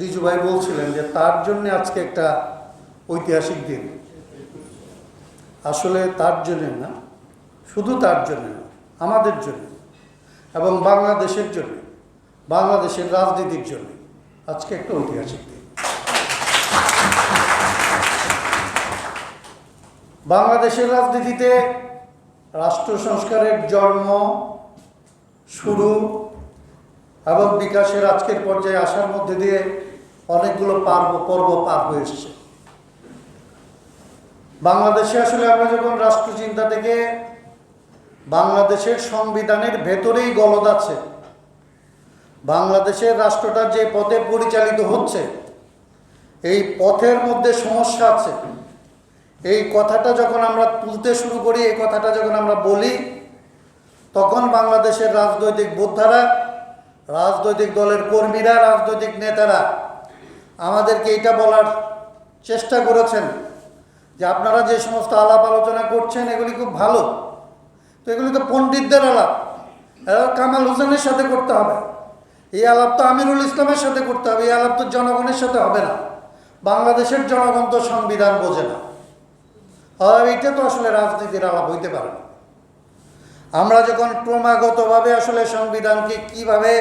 রিজু ভাই বলছিলেন যে তার জন্য আজকে একটা ঐতিহাসিক দিন। আসলে তার জন্য না, শুধু তার জন্য না, আমাদের জন্য এবং বাংলাদেশের জন্য, বাংলাদেশের রাজনীতির জন্য আজকে একটা ঐতিহাসিক দিন। বাংলাদেশের রাজনীতিতে রাষ্ট্র সংস্কারের জন্ম, শুরু এবং বিকাশের আজকের পর্যায়ে আসার মধ্যে দিয়ে অনেকগুলো পার্ব, পর্ব পার হয়ে এসছে। বাংলাদেশে আসলে আমরা যখন রাষ্ট্রচিন্তা থেকে বাংলাদেশের সংবিধানের ভেতরেই গলদ আছে, বাংলাদেশের রাষ্ট্রটা যে পথে পরিচালিত হচ্ছে, এই পথের মধ্যে সমস্যা আছে। এই কথাটা যখন আমরা তুলতে শুরু করি, এই কথাটা যখন আমরা বলি, তখন বাংলাদেশের রাজনৈতিক বোদ্ধারা রাজনৈতিক দলের কর্মীরা, রাজনৈতিক নেতারা আমাদেরকে এটা বলার চেষ্টা করেছেন যে আপনারা যে সমস্ত আলাপ আলোচনা করছেন, এগুলি খুব ভালো। তো এগুলি তো পণ্ডিতদের আলাপ। এরা কামাল হোসেনের সাথে করতে হবে। এই আলাপ তো আমিরুল ইসলামের সাথে করতে হবে। এই আলাপ তো জনগণের সাথে হবে না। বাংলাদেশের জনগণ তো সংবিধান বোঝে না। এটা তো আসলে রাজনীতির আলাপ হইতে পারে না। আমরা যখন ক্রমাগতভাবে আসলে সংবিধানকে কীভাবে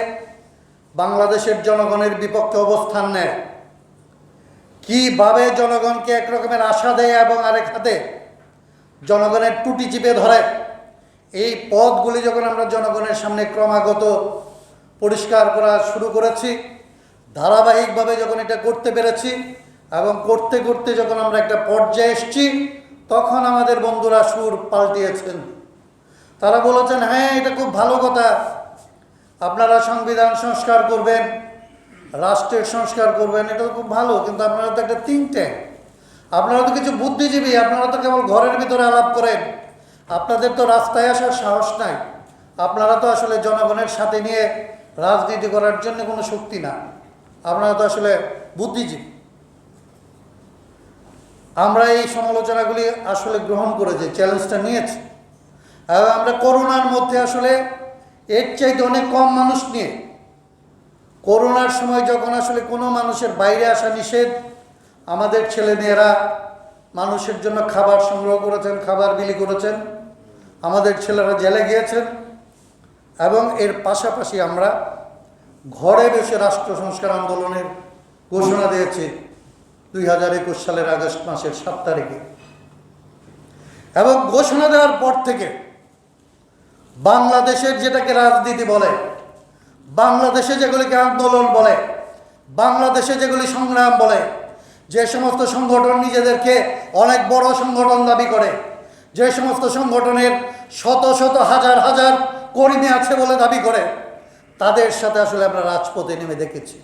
বাংলাদেশের জনগণের বিপক্ষে অবস্থান নেয়, কীভাবে জনগণকে একরকমের আশা দেয় এবং আরেক হাতে জনগণের টুটি চিপে ধরে, এই পথগুলি যখন আমরা জনগণের সামনে ক্রমাগত পরিষ্কার করা শুরু করেছি, ধারাবাহিকভাবে যখন এটা করতে পেরেছি এবং করতে করতে যখন আমরা একটা পর্যায়ে এসছি, তখন আমাদের বন্ধুরা সুর পাল্টিয়েছেন। তারা বলেছেন হ্যাঁ এটা খুব ভালো কথা। আপনারা সংবিধান সংস্কার করবেন, রাষ্ট্রের সংস্কার করবেন, এটা তো খুব ভালো, কিন্তু আপনারা তো একটা থিঙ্ক ট্যাঙ্ক আপনারা তো কিছু বুদ্ধিজীবী, আপনারা তো কেবল ঘরের ভিতরে আলাপ করেন। আপনাদের তো রাস্তায় আসার সাহস নাই। আপনারা তো আসলে জনগণের সাথে নিয়ে রাজনীতি করার জন্য কোনো শক্তি না। আপনারা তো আসলে বুদ্ধিজীবী। আমরা এই সমালোচনাগুলি আসলে গ্রহণ করেছি চ্যালেঞ্জটা নিয়েছি। আমরা করোনার মধ্যে আসলে এর চাইতে অনেক কম মানুষ নিয়ে, করোনার সময় যখন আসলে কোনো মানুষের বাইরে আসা নিষেধ, আমাদের ছেলেমেয়েরা মানুষের জন্য খাবার সংগ্রহ করেছেন, খাবার বিলি করেছেন, আমাদের ছেলেরা জেলে গিয়েছেন এবং এর পাশাপাশি আমরা ঘরে বসে রাষ্ট্র সংস্কার আন্দোলনের ঘোষণা দিয়েছি দুই হাজার একুশ সালের আগস্ট মাসের সাত তারিখে। এবং ঘোষণা দেওয়ার পর থেকে বাংলাদেশের যেটাকে রাজনীতি বলে, বাংলাদেশে যেগুলিকে আন্দোলন বলে, বাংলাদেশে যেগুলি সংগ্রাম বলে, যে সমস্ত সংগঠন নিজেদেরকে অনেক বড় সংগঠন দাবি করে, যে সমস্ত সংগঠনের শত শত হাজার হাজার কর্মী আছে বলে দাবি করে, তাদের সাথে আসলে আমরা রাজপথে নেমে দেখেছি।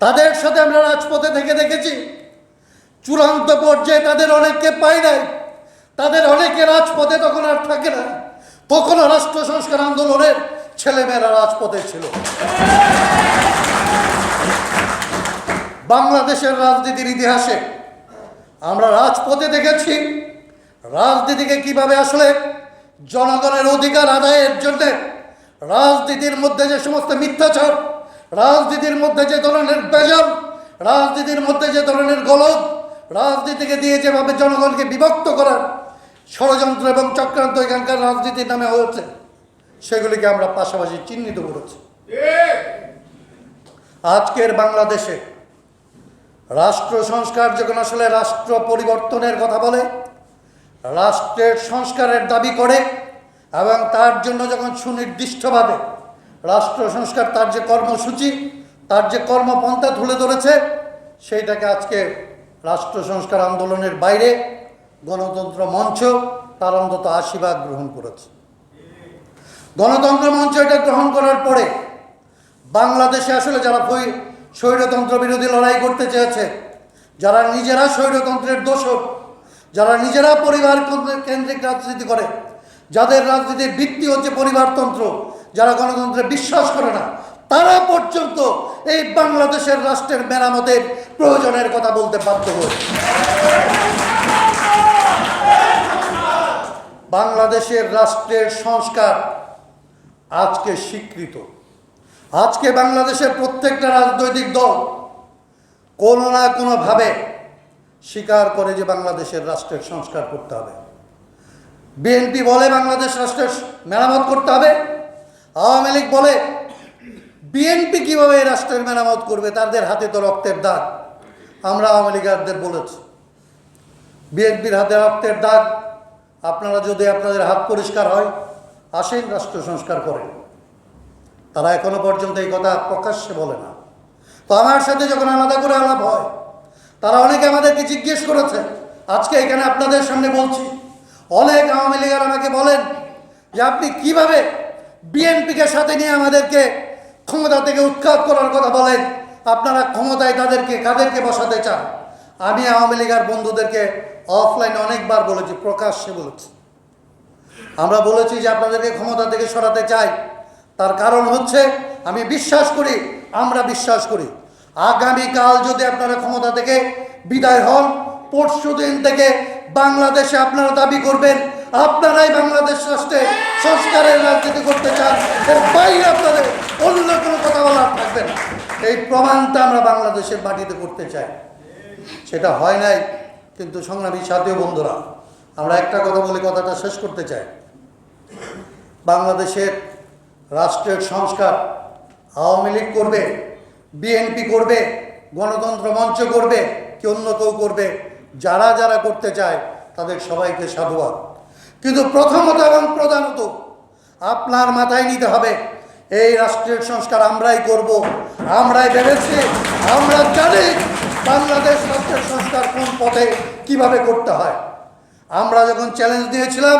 তাদের সাথে আমরা রাজপথে থেকে দেখেছি। চূড়ান্ত পর্যায়ে তাদের অনেককে পাই নাই। তাদের অনেকে রাজপথে তখন আর থাকে না। তখনও রাষ্ট্র সংস্কার আন্দোলনের ছেলেমেয়েরা রাজপথে ছিল। বাংলাদেশের রাজনীতির ইতিহাসে আমরা রাজপথে দেখেছি, রাজনীতিকে কীভাবে আসলে জনগণের অধিকার আদায়ের জন্য রাজনীতির মধ্যে যে সমস্ত মিথ্যাচার, রাজনীতির মধ্যে যে ধরনের বেজল, রাজনীতির মধ্যে যে ধরনের গলদ, রাজনীতিকে দিয়ে যেভাবে জনগণকে বিভক্ত করার ষড়যন্ত্র এবং চক্রান্ত এখানকার রাজনীতির নামে হয়েছে। সেগুলিকে আমরা পাশাপাশি চিহ্নিত করেছি। আজকের বাংলাদেশে রাষ্ট্র সংস্কার যখন আসলে রাষ্ট্র পরিবর্তনের কথা বলে, রাষ্ট্রের সংস্কারের দাবি করে এবং তার জন্য যখন সুনির্দিষ্টভাবে রাষ্ট্র সংস্কার তার যে কর্মসূচি, তার যে কর্মপন্থা তুলে ধরেছে, সেইটাকে আজকে রাষ্ট্র সংস্কার আন্দোলনের বাইরে গণতন্ত্র মঞ্চ, তার অন্তত আশীর্বাদ গ্রহণ করেছে। গণতন্ত্র মঞ্চ এটা গ্রহণ করার পরে বাংলাদেশে আসলে যারা স্বৈরতন্ত্র বিরোধী লড়াই করতে চেয়েছে, যারা নিজেরা স্বৈরতন্ত্রের দোষক, যারা নিজেরা পরিবার কেন্দ্রিক রাজনীতি করে, যাদের রাজনীতির ভিত্তি হচ্ছে পরিবারতন্ত্র, যারা গণতন্ত্রে বিশ্বাস করে না, তারা পর্যন্ত এই বাংলাদেশের রাষ্ট্রের মেরামতের প্রয়োজনের কথা বলতে বাধ্য হয়েছে। বাংলাদেশের রাষ্ট্রের সংস্কার আজকে স্বীকৃত। আজকে বাংলাদেশের প্রত্যেকটা রাজনৈতিক দল কোনো না কোনোভাবে স্বীকার করে যে বাংলাদেশের রাষ্ট্রের সংস্কার করতে হবে। বিএনপি বলে বাংলাদেশ রাষ্ট্রের মেরামত করতে হবে। আওয়ামী লীগ বলে বিএনপি কীভাবে এই রাষ্ট্রের মেরামত করবে? তাদের হাতে তো রক্তের দাগ। আমরা আওয়ামী লীগারদের বলেছি, বিএনপির হাতে রক্তের দাগ আপনারা যদি আপনাদের হাত পরিষ্কার হয়, আসেন রাষ্ট্র সংস্কার করেন তারা এখনও পর্যন্ত এই কথা প্রকাশ্যে বলে না। তো আমার সাথে যখন আলাদা করে আলাপ হয়, তারা অনেকে আমাদেরকে জিজ্ঞেস করেছে, আজকে এখানে আপনাদের সামনে বলছি। অনেক আওয়ামী লীগের আমাকে বলেন যে আপনি কীভাবে বিএনপিকে সাথে নিয়ে আমাদেরকে ক্ষমতা থেকে উৎখাত করার কথা বলেন? আপনারা ক্ষমতায় তাদেরকে, কাদেরকে বসাতে চান? আমি আওয়ামী লীগের বন্ধুদেরকে অফলাইনে অনেকবার বলেছি, প্রকাশ্যে বলেছি। আমরা বলেছি যে আপনাদেরকে ক্ষমতা থেকে সরাতে চাই। তার কারণ হচ্ছে, আমি বিশ্বাস করি, আমরা বিশ্বাস করি। আগামীকাল যদি আপনারা ক্ষমতা থেকে বিদায় হন, পরশু দিন থেকে বাংলাদেশে আপনারা দাবি করবেন, আপনারাই বাংলাদেশ রাষ্ট্রে সংস্কারের রাজনীতি করতে চান, এর বাইরে আপনাদের অন্য কোনো কথা বলার থাকবে না। এই প্রমাণটা আমরা বাংলাদেশের মাটিতে করতে চাই। সেটা হয় নাই, কিন্তু সংগ্রামী সাথীয় বন্ধুরা, আমরা একটা কথা বলে কথাটা শেষ করতে চাই। বাংলাদেশের রাষ্ট্রের সংস্কার আওয়ামী লীগ করবে, বিএনপি করবে, গণতন্ত্র মঞ্চ করবে কি অন্য কেউ করবে, যারা যারা করতে চায়, তাদের সবাইকে সাধুবাদ। কিন্তু প্রথমত এবং প্রধানত আপনার মাথায় নিতে হবে, এই রাষ্ট্রের সংস্কার আমরাই করব, আমরাই ভেবেছি, আমরা জানি বাংলাদেশ পথে কীভাবে করতে হয়। আমরা যখন চ্যালেঞ্জ দিয়েছিলাম,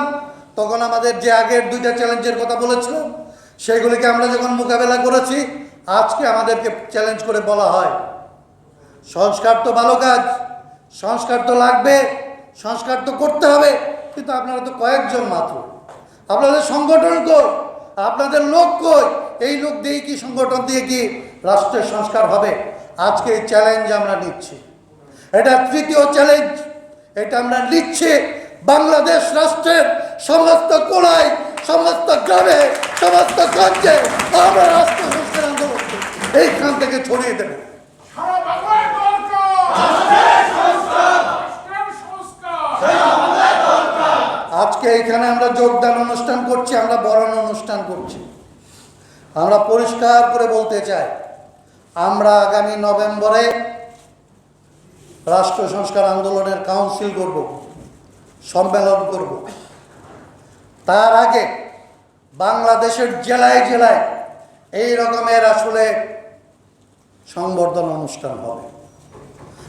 তখন আমাদের যে আগের দুইটা চ্যালেঞ্জের কথা বলেছিলাম, সেইগুলিকে আমরা যখন মোকাবেলা করেছি, আজকে আমাদেরকে চ্যালেঞ্জ করে বলা হয়। সংস্কার তো ভালো কাজ, সংস্কার তো লাগবে, সংস্কার তো করতে হবে, কিন্তু আপনারা তো কয়েকজন মাত্র। আপনাদের সংগঠন কই? আপনাদের লোক কই? এই লোক দিয়ে কি সংগঠন দিয়ে কি রাষ্ট্রের সংস্কার হবে? আজকে এই চ্যালেঞ্জ আমরা নিচ্ছি। এটা তৃতীয় চ্যালেঞ্জ এটা আমরা নিচ্ছি বাংলাদেশ রাষ্ট্রের সমস্ত কোনায় সমস্ত গ্রামে সমস্ত গঞ্জে। আমরা রাষ্ট্র সংস্কার আন্দোলন এইখান থেকে ছড়িয়ে দেবো। আজকে এখানে আমরা যোগদান অনুষ্ঠান করছি আমরা বরণ অনুষ্ঠান করছি। আমরা পরিষ্কার করে বলতে চাই আমরা আগামী নভেম্বরে রাষ্ট্র সংস্কার আন্দোলনের কাউন্সিল করব, সম্মেলন করব। তার আগে বাংলাদেশের জেলায় জেলায় এই রকমের আসলে সংবর্ধন অনুষ্ঠান হবে।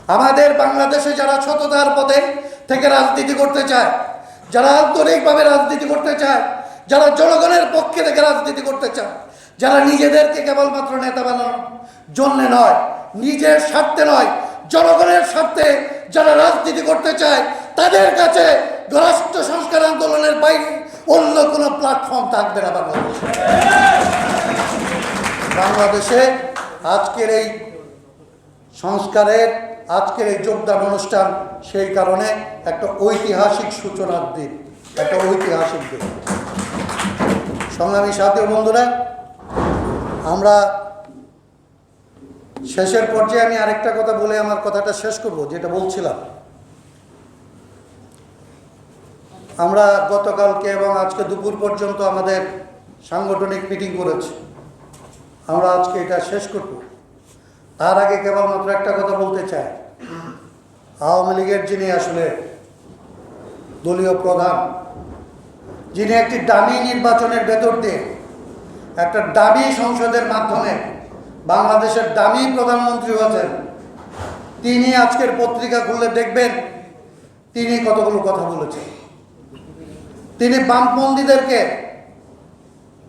আমাদের বাংলাদেশে যারা সততার পথে থেকে রাজনীতি করতে চায়, যারা আন্তরিকভাবে রাজনীতি করতে চায়, যারা জনগণের পক্ষে থেকে রাজনীতি করতে চায়, যারা নিজেদেরকে কেবলমাত্র নেতা বানানোর জন্যে নয়, নিজের স্বার্থে নয় জনগণের স্বার্থে যারা রাজনীতি করতে চায়, তাদের কাছে রাষ্ট্র সংস্কার আন্দোলনের বাইরে অন্য কোনো প্ল্যাটফর্ম থাকবে না বাংলাদেশে। বাংলাদেশে আজকের এই সংস্কারের, আজকের এই যোগদান অনুষ্ঠান সেই কারণে একটা ঐতিহাসিক সূচনার দিন, একটা ঐতিহাসিক দিন। সংগ্রামী সাথে বন্ধুরা, আমরা শেষের পর্যায়ে আমি আরেকটা কথা বলে আমার কথাটা শেষ করব, যেটা বলছিলাম। আমরা গতকালকে এবং আজকে দুপুর পর্যন্ত আমাদের সাংগঠনিক মিটিং করেছি। আমরা আজকে এটা শেষ করব। তার আগে কেবলমাত্র একটা কথা বলতে চাই। আওয়ামী লীগের যিনি আসলে দলীয় প্রধান, যিনি একটি দামি নির্বাচনের ভেতর দিয়ে একটা দামি সংসদের মাধ্যমে বাংলাদেশের দামি প্রধানমন্ত্রী হয়েছেন। তিনি আজকের পত্রিকা খুললে দেখবেন, তিনি কতগুলো কথা বলেছেন। তিনি বামপন্থীদেরকে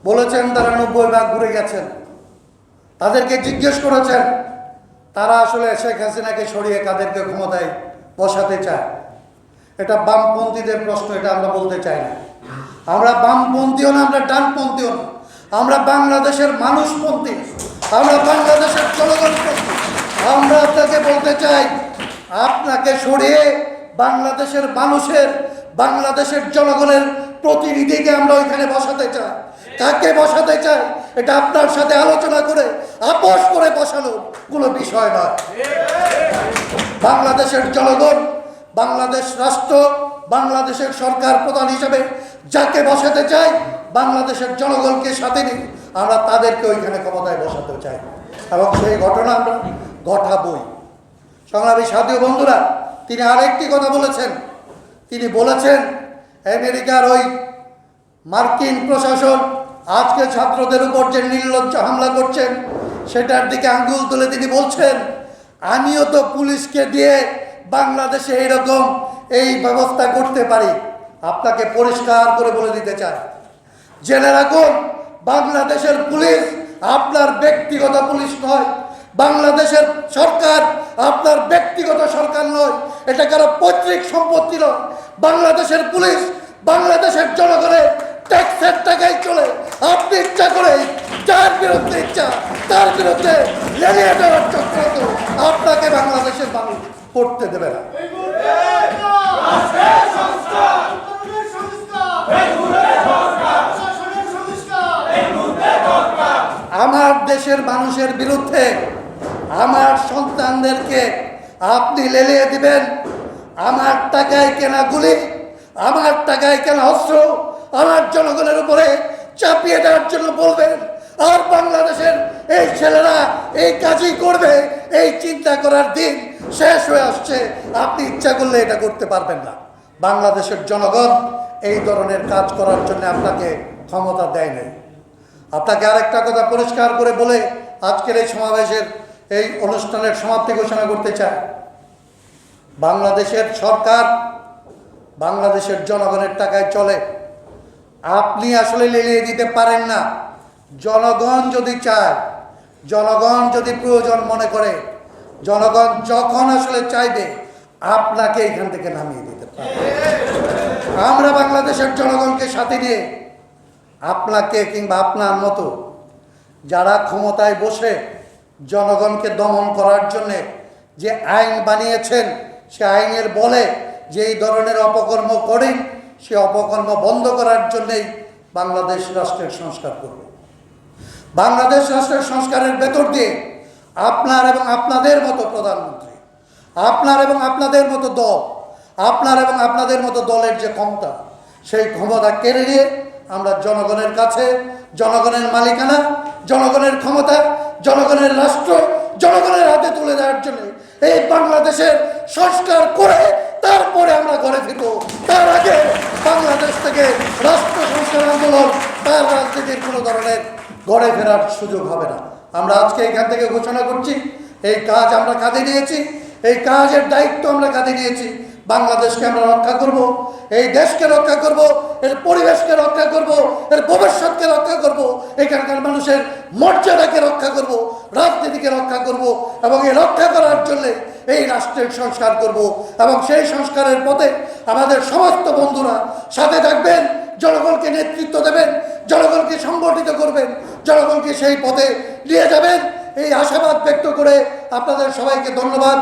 বলেছেন, তারা নব্বই ভাগ ঘুরে গেছেন। তাদেরকে জিজ্ঞেস করেছেন, তারা আসলে শেখ হাসিনাকে সরিয়ে কাদেরকে ক্ষমতায় বসাতে চায়? এটা বামপন্থীদের প্রশ্ন, এটা আমরা বলতে চাই না। আমরা বামপন্থীও না, আমরা ডানপন্থীও না। আমরা বাংলাদেশের মানুষপন্থী। আমরা বাংলাদেশের জনগণপন্থী আমরা আপনাকে বলতে চাই, আপনাকে সরিয়ে বাংলাদেশের মানুষের, বাংলাদেশের জনগণের প্রতিনিধিকে আমরা ওইখানে বসাতে চাই। কাকে বসাতে চাই, এটা আপনার সাথে আলোচনা করে, আপোষ করে বসানোর কোনো বিষয় নয়। বাংলাদেশের জনগণ, বাংলাদেশ রাষ্ট্র, বাংলাদেশের সরকার প্রধান হিসেবে যাকে বসাতে চায় বাংলাদেশের জনগণকে সাথে নিয়ে আমরা তাদেরকে ওইখানে ক্ষমতায় বসাতে চাই। এবং সেই ঘটনা আমরা ঘটাবই। সংগ্রামী সাথী বন্ধুরা, তিনি আরেকটি কথা বলেছেন। তিনি বলেছেন, আমেরিকার ওই মার্কিন প্রশাসন আজকে ছাত্রদের উপর যে নির্লজ্জ হামলা করছেন, সেটার দিকে আঙ্গুল তুলে তিনি বলছেন, আমিও তো পুলিশকে দিয়ে বাংলাদেশে এইরকম এই ব্যবস্থা করতে পারি। আপনাকে পরিষ্কার করে বলে দিতে চাই। জেনে রাখুন, বাংলাদেশের পুলিশ আপনার ব্যক্তিগত পুলিশ নয়। বাংলাদেশের সরকার আপনার ব্যক্তিগত সরকার নয়। এটা কারও পৈতৃক সম্পত্তি নয়? বাংলাদেশের পুলিশ বাংলাদেশের জনগণের ট্যাক্সের টাকায় চলে। আপনি ইচ্ছা করে যার বিরুদ্ধে ইচ্ছা, তার বিরুদ্ধে চক্রান্ত আপনাকে বাংলাদেশের মানুষ করতে দেবে না রাষ্ট্রের সংস্কার আন্দোলনের সংস্কার প্রশাসনের সংস্কার আমার দেশের মানুষের বিরুদ্ধে আমার সন্তানদেরকে আপনি লেলিয়ে দিবেন। আমার টাকায় কেনা গুলি, আমার টাকায় কেনা অস্ত্র, আমার জনগণের উপরে চাপিয়ে দেওয়ার জন্য বলবেন, আর বাংলাদেশের এই ছেলেরা এই কাজই করবে, এই চিন্তা করার দিন শেষ হয়ে আসছে। আপনি ইচ্ছা করলে এটা করতে পারবেন না। বাংলাদেশের জনগণ এই ধরনের কাজ করার জন্য আপনাকে ক্ষমতা দেয় নাই। আপনাকে আরেকটা কথা পরিষ্কার করে বলে আজকের এই সমাবেশের এই অনুষ্ঠানের সমাপ্তি ঘোষণা করতে চাই। বাংলাদেশের সরকার বাংলাদেশের জনগণের টাকায় চলে। আপনি আসলে লেলিয়ে দিতে পারেন না। জনগণ যদি চায়, জনগণ যদি প্রয়োজন মনে করে, জনগণ যখন আসলে চাইবে, আপনাকে এখান থেকে নামিয়ে দিতে পারে আমরা বাংলাদেশের জনগণকে সাথে নিয়ে আপনাকে কিংবা আপনার মতো যারা ক্ষমতায় বসে জনগণকে দমন করার জন্যে যে আইন বানিয়েছেন, সে আইনের বলে যে এই ধরনের অপকর্ম করেন, সে অপকর্ম বন্ধ করার জন্যেই বাংলাদেশ রাষ্ট্রের সংস্কার করবে। বাংলাদেশ রাষ্ট্রের সংস্কারের ভেতর দিয়ে আপনার এবং আপনাদের মতো প্রধানমন্ত্রী, আপনার এবং আপনাদের মতো দল, আপনার এবং আপনাদের মতো দলের যে ক্ষমতা, সেই ক্ষমতা কেড়ে নিয়ে আমরা জনগণের কাছে, জনগণের মালিকানা, জনগণের ক্ষমতা, জনগণের রাষ্ট্র, জনগণের হাতে তুলে দেওয়ার জন্য এই বাংলাদেশের সংস্কার করে তারপরে আমরা ঘরে ফিরবো। তার আগে বাংলাদেশ থেকে রাষ্ট্র সংস্কার আন্দোলন, তার রাজনীতির কোনো ধরনের ঘরে ফেরার সুযোগ হবে না। আমরা আজকে এখান থেকে ঘোষণা করছি, এই কাজ আমরা কাঁধে নিয়েছি, এই কাজের দায়িত্ব আমরা কাঁধে নিয়েছি। বাংলাদেশকে আমরা রক্ষা করব, এই দেশকে রক্ষা করব এর পরিবেশকে রক্ষা করব, এর ভবিষ্যৎকে রক্ষা করব, এখানকার মানুষের মর্যাদাকে রক্ষা করব, রাজনীতিকে রক্ষা করব এবং এই রক্ষা করার জন্য এই রাষ্ট্রের সংস্কার করব এবং সেই সংস্কারের পথে আমাদের সমস্ত বন্ধুরা সাথে থাকবেন, জনগণকে নেতৃত্ব দেবেন, জনগণকে সংগঠিত করবেন, জনগণকে সেই পথে নিয়ে যাবেন। এই আশাবাদ ব্যক্ত করে আপনাদের সবাইকে ধন্যবাদ।